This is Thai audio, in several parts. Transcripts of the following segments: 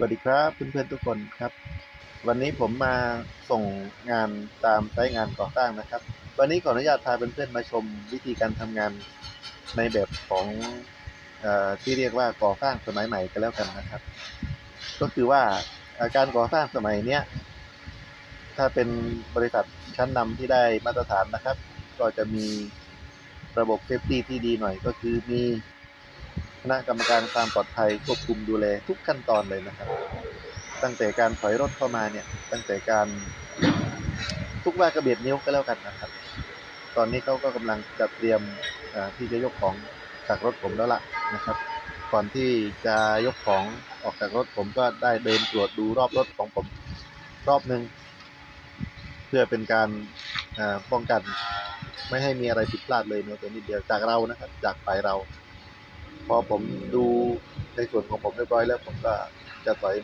สวัสดีครับเพื่อนๆทุกคนครับ วันนี้ผมมาส่งงานตามไซต์งานก่อสร้างนะครับ วันนี้ขออนุญาตพาเพื่อนๆมาชมวิธีการทำงานในแบบของอที่เรียกว่าก่อสร้างสมัยใหม่กันแล้วกันนะครับ ก็คือว่าการก่อสร้างสมัยเนี้ยถ้าเป็นบริษัทชั้นนำที่ได้มาตรฐานนะครับ ก็จะมีระบบเซฟตี้ที่ดีหน่อยก็คือมี คณะกรรมการความปลอดภัยควบคุมดูแลทุกขั้นตอนเลยนะครับ ตั้งแต่การถอยรถเข้ามาเนี่ย ตั้งแต่การทุกว่ากระเบียดนิ้วก็แล้วกันนะครับ ตอนนี้เขาก็กำลังจัดเตรียมที่จะยกของจากรถผมแล้วล่ะนะครับ ก่อนที่จะยกของออกจากรถผมก็ได้เดินตรวจดูรอบรถของผมรอบหนึ่งเพื่อเป็นการป้องกัน ไม่ให้มีอะไรผิดพลาดเลยแม้แต่นิดเดียวจากเรานะครับ จากฝ่ายเรา พอผมดูในส่วนของผมเรียบร้อยแล้วผมก็จะถอย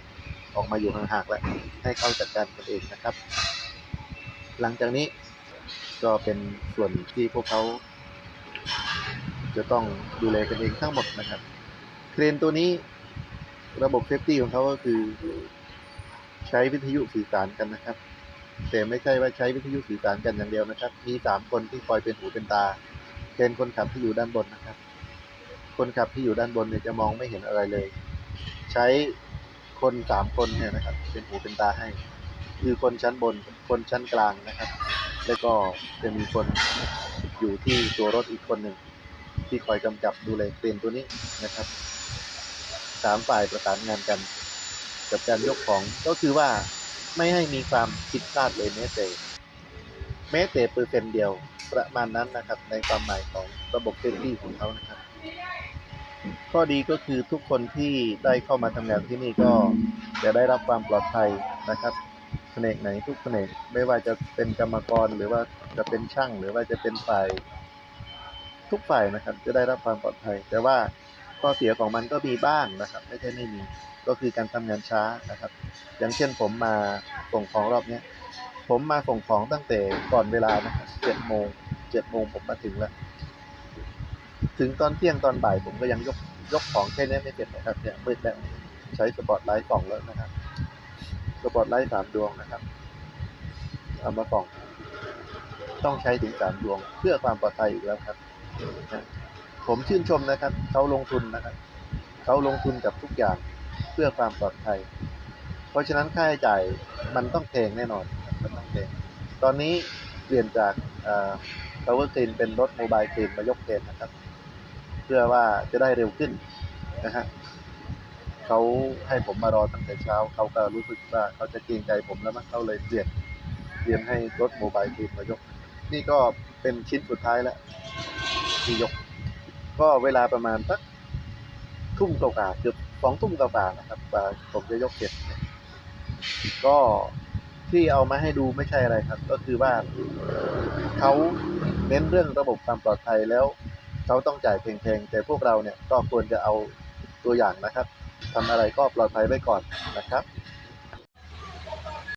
ออกมาอยู่ห่างๆแล้วให้เขาจัดการกันเองนะครับ หลังจากนี้ก็เป็นส่วนที่พวกเขา จะต้องดูแลกันเองทั้งหมดนะครับ เครนตัวนี้ระบบเซฟตี้ของเขาก็คือใช้วิทยุสื่อสารกันนะครับ แต่ไม่ใช่ว่าใช้วิทยุสื่อสารกันอย่างเดียวนะครับ มีสามคนที่คอยเป็นหูเป็นตาเป็นคนขับที่อยู่ด้านบนนะครับ คนขับที่อยู่ด้านบนเนี่ยจะมองไม่เห็นอะไรเลย ใช้คนสามคนเนี่ยนะครับ เป็นหูเป็นตาให้ คือคนชั้นบน คนชั้นกลางนะครับ แล้วก็จะมีคนอยู่ที่ตัวรถอีกคนหนึ่งที่คอยกำกับดูแลเครนตัวนี้นะครับสามฝ่ายประสานงานกัน กับการยกของก็คือว่าไม่ให้มีความผิดพลาดเลยแม้แต่แม้แต่เปอร์เซ็นต์เดียวประมาณนั้นนะครับ ในความหมายของระบบเซฟตี้ของเขานะครับ ข้อดีก็คือทุกคนที่ได้เข้ามาทำงานที่นี่ก็จะได้รับความปลอดภัยนะครับแผนกไหนทุกแผนกไม่ว่าจะเป็นกรรมกรหรือว่าจะเป็นช่าง หรือว่าจะเป็นฝ่ายทุกฝ่ายนะครับ จะได้รับความปลอดภัย แต่ว่าข้อเสียของมันก็มีบ้างนะครับ ไม่ใช่ไม่มีก็คือการทำงานช้านะครับ อย่างเช่นผมมาส่งของรอบเนี้ยผมมาส่งของตั้งแต่ก่อนเวลานะครับเจ็ดโมงเจ็ดโมงผมมาถึงแล้ว ถึงตอนเที่ยงตอนบ่ายผมก็ยังยก ยกของแค่นี้ไม่เสร็จนะครับเนี่ยมืดแล้วใช้สปอตไลท์ส่องแล้วนะครับ สปอตไลท์สามดวงนะครับ เอามาส่อง ต้องใช้ถึงสามดวงเพื่อความปลอดภัยอีกแล้วครับ ผมชื่นชมนะครับเขาลงทุนนะครับเขาลงทุนกับทุกอย่างเพื่อความปลอดภัย เพราะฉะนั้นค่าใช้จ่ายมันต้องแพงแน่นอนมันต้องแพงตอนนี้เปลี่ยนจากเอ่อ power crane เป็นรถโมบายเครนมายกเครนนะครับ เพื่อว่าจะได้เร็วขึ้นนะฮะเขาให้ผมมารอตั้งแต่เช้า เขาก็รู้สึกว่าเขาจะเกรงใจผมแล้วมั้งเขาเลยเปลี่ยนเปลี่ยนให้รถโมบายเครนมายก นี่ก็เป็นชิ้นสุดท้ายแล้วที่ยก ก็เวลาประมาณสักทุ่มกว่าเกือบสองทุ่มกว่านะครับกว่าผมจะยกเสร็จก็ที่เอามาให้ดูไม่ใช่อะไรครับ ก็คือว่าเขาเน้นเรื่องระบบความปลอดภัยแล้ว เขาต้องจ่ายแพงๆแต่พวกเราเนี่ยก็ควรจะเอาตัวอย่างนะครับทำอะไรก็ปลอดภัยไว้ก่อนนะครับ